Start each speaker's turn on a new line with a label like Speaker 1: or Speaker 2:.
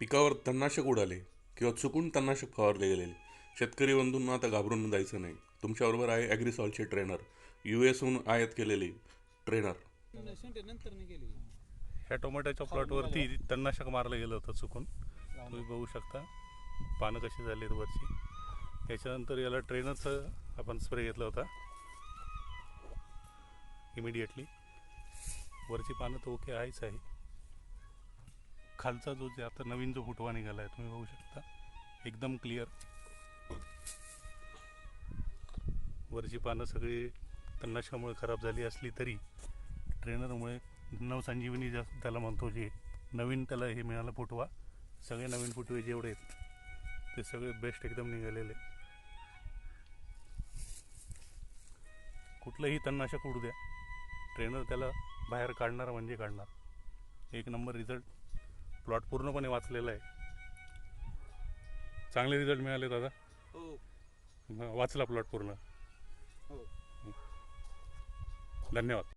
Speaker 1: पिकावर तणनाशक उडाले किंवा चुकून तणनाशक फवारले गेलेले शेतकरी बंधूंना आता घाबरून जायचं नाही. तुमच्याबरोबर आहे ॲग्रिसॉलचे ट्रेनर यू एसहून आयात केलेले ट्रेनर
Speaker 2: ह्या टोमॅटोच्या प्लॉटवरती तणनाशक मारलं गेलं होतं चुकून. तुम्ही बघू शकता. पानं कशी झाली आहेत वरची. त्याच्यानंतर याला ट्रेनरचं आपण स्प्रे घेतला होता. इमिडिएटली वरची पानं तर ओके आहेच आहे. खालचा जो जे आता नवीन जो फुटवा निघाला आहे तुम्ही बघू शकता. एकदम क्लिअर वरची पानं सगळी तणनाशकामुळे खराब झाली असली तरी ट्रेनरमुळे नवसंजीवनी जास्त त्याला म्हणतो जे नवीन त्याला हे मिळालं फुटवा सगळे नवीन फुटवे जेवढे आहेत ते सगळे बेस्ट एकदम निघालेले. कुठलंही तणनाशक उडू द्या. ट्रेनर त्याला बाहेर काढणार म्हणजे काढणार. एक नंबर रिझल्ट प्लॉट पूर्णपणे वाचलेला आहे. चांगले रिझल्ट मिळाले दादा.
Speaker 3: हो.
Speaker 2: वाचला प्लॉट पूर्ण.
Speaker 3: हो.
Speaker 2: धन्यवाद.